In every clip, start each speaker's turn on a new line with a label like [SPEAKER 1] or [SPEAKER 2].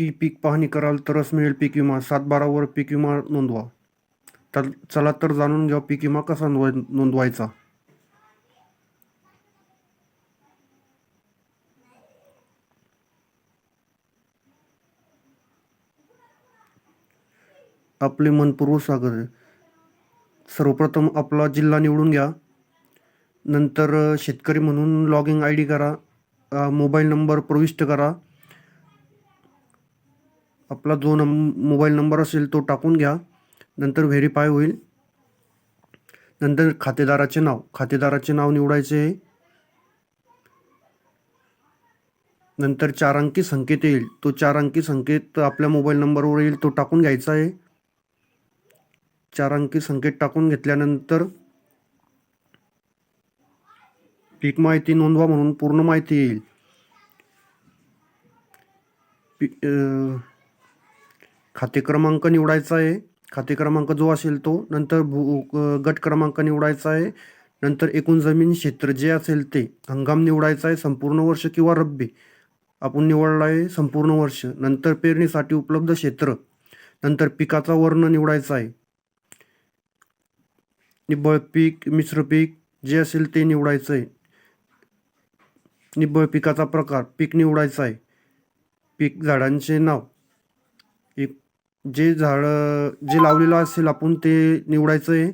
[SPEAKER 1] E पीक पाहणी कराल तरच मिळेल पीक विमा. सात बारावर पीक विमा नोंदवा. तर चला तर जाणून घ्या पीक विमा कसा नोंदवाय नोंदवायचा. आपले मनपूर्व स्वागत आहे सर्वप्रथम आपला जिल्हा निवडून घ्या. नंतर शेतकरी म्हणून लॉगिंग आय डी करा. मोबाईल नंबर प्रविष्ट करा. आपला जो नम मोबाईल नंबर असेल तो टाकून घ्या. नंतर व्हेरीफाय होईल. नंतर खातेदाराचे नाव खातेदाराचे नाव निवडायचे आहे. नंतर चार अंकी संकेत येईल. तो चार अंकी संकेत आपल्या मोबाईल नंबरवर येईल तो टाकून घ्यायचा आहे. चार अंकी संकेत टाकून घेतल्यानंतर पीक माहिती नोंदवा म्हणून पूर्ण माहिती येईल. पी- खाते क्रमांक निवडायचा आहे. खाते क्रमांक जो असेल तो नंतर भू गट क्रमांक निवडायचा आहे. नंतर एकूण जमीन क्षेत्र जे असेल ते हंगाम निवडायचा आहे संपूर्ण वर्ष किंवा रब्बी. आपण निवडला आहे संपूर्ण वर्ष. नंतर पेरणीसाठी उपलब्ध क्षेत्र. नंतर पिकाचा वर्ण निवडायचा आहे. निबळ पीक मिश्र पीक जे असेल ते निवडायचं आहे. निबळ पिकाचा प्रकार पीक निवडायचा आहे. पीक झाडांचे नाव. जे झाड जे लावलेलं असेल आपण ते निवडायचं आहे.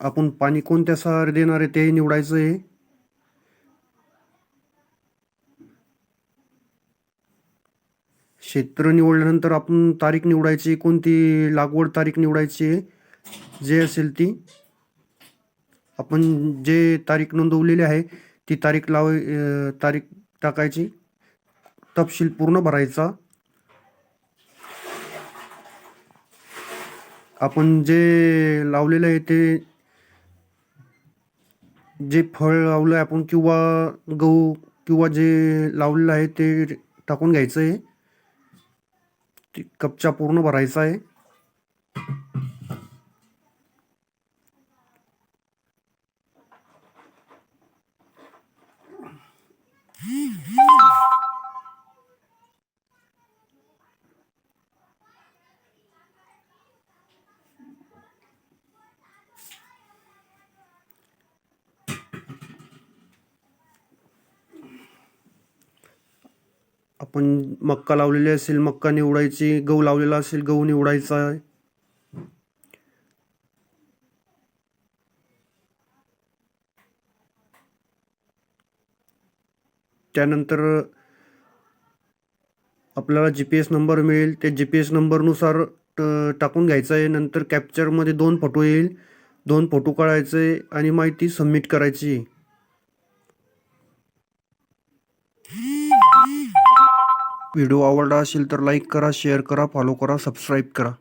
[SPEAKER 1] आपण पाणी कोणत्या सहारे देणार आहे ते निवडायचं आहे. क्षेत्र निवडल्यानंतर आपण तारीख निवडायची कोणती लागवड तारीख निवडायची आहे जे असेल ती. आपण जे तारीख नोंदवलेली आहे ती तारीख लाव तारीख टाकायची. तपशील पूर्ण भरायचा. आपण जे लावलेलं आहे ते जे फळ लावलं आहे आपण किंवा गहू किंवा जे लावलेलं आहे ते टाकून घ्यायचं आहे. ते कपचा पूर्ण भरायचा आहे. आपण मक्का लावलेली असेल मक्का निवडायची गहू लावलेला असेल गहू निवडायचा आहे. त्यानंतर आपल्याला जी पी एस नंबर मिळेल. त्या जी पी एस नंबरनुसार टाकून घ्यायचं आहे नंतर कॅप्चरमध्ये दोन फोटो येईल. दोन फोटो काढायचे आणि माहिती सबमिट करायची. आहे व्हिडिओ आवडला असेल तर लाईक करा शेअर करा फॉलो करा सबस्क्राईब करा.